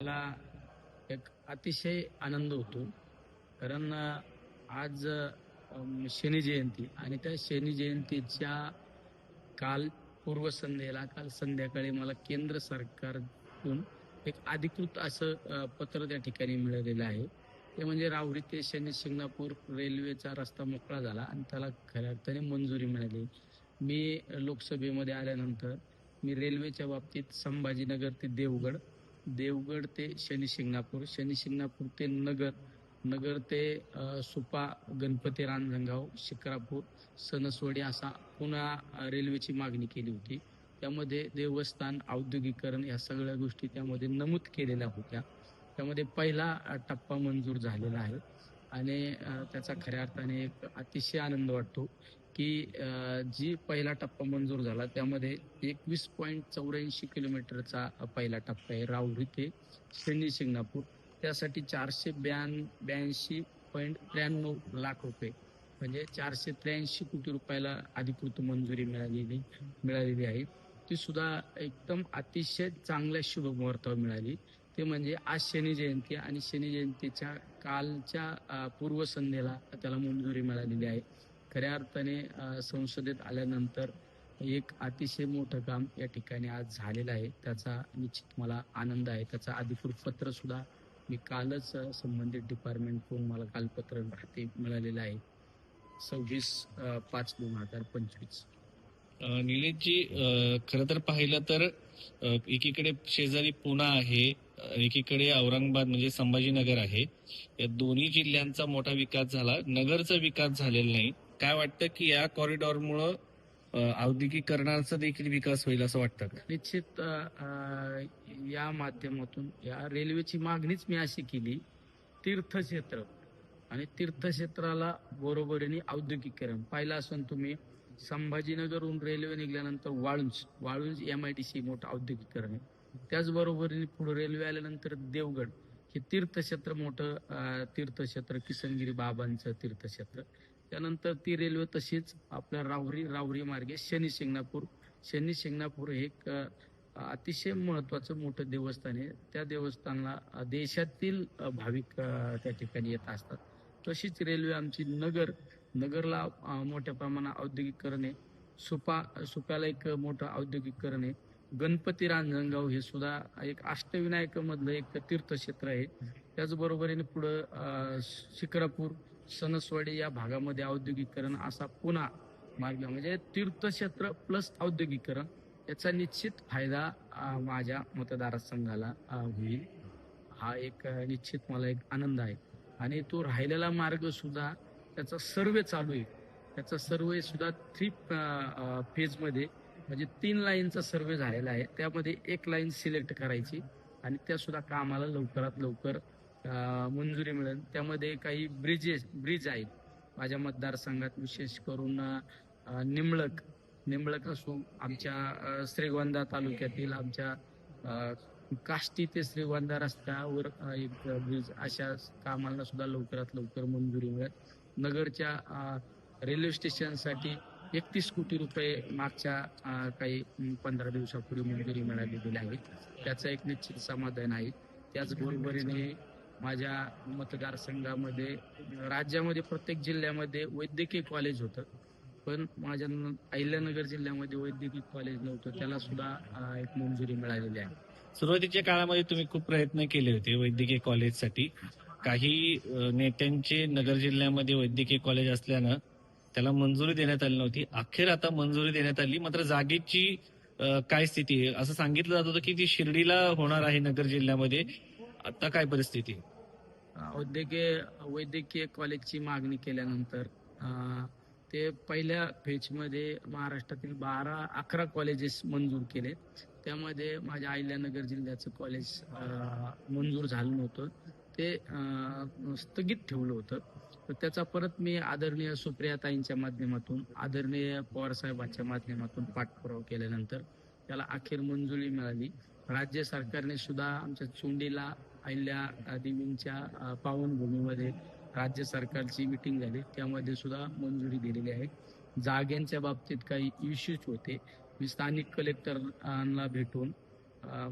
मला एक अतिशय आनंद होतो. कारण आज शनी जयंती आणि त्या शनी जयंतीच्या काल पूर्वसंध्येला काल संध्याकाळी मला केंद्र सरकारकडून एक अधिकृत असं पत्र त्या ठिकाणी मिळालेलं आहे. ते म्हणजे राहुरी ते शनी शिंगणापूर रेल्वेचा रस्ता मोकळा झाला आणि त्याला खऱ्या अर्थाने मंजुरी मिळाली. मी लोकसभेमध्ये आल्यानंतर मी रेल्वेच्या बाबतीत संभाजीनगर ते देवगड देवगड ते शनिशिंगणापूर शनिशिंगणापूर ते नगर. नगर ते सुपा गणपती रांजणगाव शिक्रापूर सणसवडी असा पुन्हा रेल्वेची मागणी केली होती. त्यामध्ये देवस्थान औद्योगिकरण या सगळ्या गोष्टी त्यामध्ये नमूद केलेल्या होत्या. त्यामध्ये पहिला टप्पा मंजूर झालेला आहे. आणि त्याचा खऱ्या अर्थाने एक अतिशय आनंद वाटतो. की जी पहिला टप्पा मंजूर झाला त्यामध्ये एकवीस पॉईंट चौऱ्याऐंशी किलोमीटरचा पहिला टप्पा आहे राऊरी ते शनी शिंगणापूर. त्यासाठी चारशे ब्यान ब्याऐंशी पॉईंट त्र्याण्णव लाख रुपये म्हणजे चारशे त्र्याऐंशी कोटी रुपयाला अधिकृत मंजुरी मिळालेली मिळालेली आहे. ती सुद्धा एकदम अतिशय चांगल्या शुभ मुहूर्तावर मिळाली. ते म्हणजे आज शनी जयंती आणि शनी जयंतीच्या कालच्या पूर्वसंध्येला त्याला मंजुरी मिळालेली आहे. खऱ्या अर्थाने संसदेत आल्यानंतर एक अतिशय मोठं काम या ठिकाणी आज झालेलं आहे. त्याचा निश्चित मला आनंद आहे. त्याचा अधिकृत पत्र सुद्धा मी कालच संबंधित डिपार्टमेंटकडून मला काल पत्र हाती मिळालेलं आहे. सव्वीस पाच दोन हजार पंचवीस. निलेशजी खरं तर पाहिलं तर एकीकडे शेजारी पुणा आहे एकीकडे औरंगाबाद म्हणजे संभाजीनगर आहे. या दोन्ही जिल्ह्यांचा मोठा विकास झाला. नगरचा विकास झालेला नाही. काय वाटतं की या कॉरिडॉरमुळं औद्योगिकरणाचा देखील विकास होईल असं वाटतं? का निश्चित अ, या माध्यमातून या रेल्वेची मागणीच मी अशी केली तीर्थक्षेत्र आणि तीर्थक्षेत्राला बरोबरीने औद्योगिकरण पाहिलं असून तुम्ही संभाजीनगरहून रेल्वे निघाल्यानंतर Waluj Waluj M I D C मोठं औद्योगिकरण आहे. त्याचबरोबरीने पुढे रेल्वे आल्यानंतर देवगड हे तीर्थक्षेत्र मोठं अ, तीर्थक्षेत्र किसनगिरी बाबांचं तीर्थक्षेत्र. त्यानंतर ती रेल्वे तशीच आपल्या राहुरी राहुरी मार्गे शनी शिंगणापूर. शनी शिंगणापूर हे एक अतिशय महत्वाचं मोठं देवस्थान आहे. त्या देवस्थानला देशातील भाविक त्या ठिकाणी येत असतात. तशीच रेल्वे आमची नगर नगरला मोठ्या प्रमाणात औद्योगिकरण आहे. सुपा सुप्याला एक मोठं औद्योगिकरण आहे. गणपती रांजणगाव हे सुद्धा एक अष्टविनायकामधलं एक तीर्थक्षेत्र आहे. त्याचबरोबरीने पुढं अ, शिक्रापूर सणसवाडी या भागामध्ये औद्योगिकरण असा पुन्हा मार्ग म्हणजे तीर्थक्षेत्र प्लस औद्योगिकरण याचा निश्चित फायदा माझ्या मतदारसंघाला होईल. हा एक निश्चित मला एक आनंद आहे. आणि तो राहिलेला मार्ग सुद्धा त्याचा सर्वे चालू आहे. त्याचा सर्वे सुद्धा थ्री फेजमध्ये म्हणजे तीन लाईनचा सर्वे झालेला आहे. त्यामध्ये एक लाईन सिलेक्ट करायची आणि त्या सुद्धा कामाला लवकरात लवकर मंजुरी मिळेल. त्यामध्ये काही ब्रिजेस ब्रिज आहेत. माझ्या मतदारसंघात विशेष करून निमळक निमळक असो आमच्या श्रीगोंदा तालुक्यातील आमच्या काष्टी ते श्रीगोंदा रस्त्यावर एक ब्रिज अशा कामांना सुद्धा लवकरात लवकर मंजुरी मिळेल. नगरच्या रेल्वे स्टेशनसाठी एकतीस कोटी रुपये मागच्या काही पंधरा दिवसापूर्वी मंजुरी मिळालेली आहे. त्याचं एक निश्चित समाधान आहे. त्याचबरोबरीने माझ्या मतदारसंघामध्ये राज्यामध्ये प्रत्येक जिल्ह्यामध्ये वैद्यकीय कॉलेज होतं. पण माझ्या अहिल्यानगर जिल्ह्यामध्ये वैद्यकीय कॉलेज नव्हतं. त्याला सुद्धा एक मंजुरी मिळालेली आहे. सुरुवातीच्या काळामध्ये तुम्ही खूप प्रयत्न केले होते वैद्यकीय कॉलेजसाठी काही नेत्यांचे नगर जिल्ह्यामध्ये वैद्यकीय कॉलेज असल्यानं त्याला मंजुरी देण्यात आली नव्हती. अखेर आता मंजुरी देण्यात आली. मात्र जागेची काय स्थिती आहे? असं सांगितलं जात होतं की ती शिर्डीला होणार आहे नगर जिल्ह्यामध्ये. आता काय परिस्थिती? वैद्यकीय वैद्यकीय कॉलेजची मागणी केल्यानंतर ते पहिल्या फेजमध्ये महाराष्ट्रातील बारा अकरा कॉलेजेस मंजूर केले त्यामध्ये माझ्या अहिल्यानगर जिल्ह्याचं कॉलेज मंजूर झालं नव्हतं. ते स्थगित ठेवलं होतं. तर त्याचा परत मी आदरणीय सुप्रियाताईंच्या माध्यमातून आदरणीय पवारसाहेबांच्या माध्यमातून पाठपुरावा केल्यानंतर त्याला अखेर मंजुरी मिळाली. राज्य सरकारने सुद्धा आमच्या चोंडीला अहिल्या देवींच्या पावनभूमीमध्ये राज्य सरकारची मिटिंग झाली. त्यामध्ये सुद्धा मंजुरी दिलेली आहे. जाग्यांच्या बाबतीत काही इश्यूज होते. मी स्थानिक कलेक्टरांना भेटून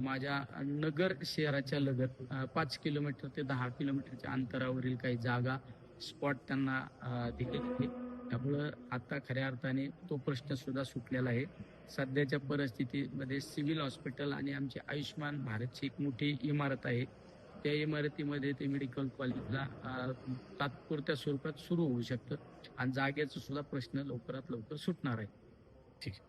माझ्या नगर शहराच्या लगत पाच किलोमीटर ते दहा किलोमीटरच्या अंतरावरील काही जागा स्पॉट त्यांना अ, दिलेले त्यामुळं आता खऱ्या अर्थाने तो प्रश्न सुद्धा सुटलेला आहे. सध्याच्या परिस्थितीमध्ये सिव्हिल हॉस्पिटल आणि आमची आयुष्यमान भारतची एक मोठी इमारत आहे. त्या इमारतीमध्ये ते मेडिकल कॉलेजला तात्पुरत्या स्वरूपात सुरू होऊ शकतं. आणि जागेचा सुद्धा प्रश्न लवकरात लवकर सुटणार आहे. ठीक आहे.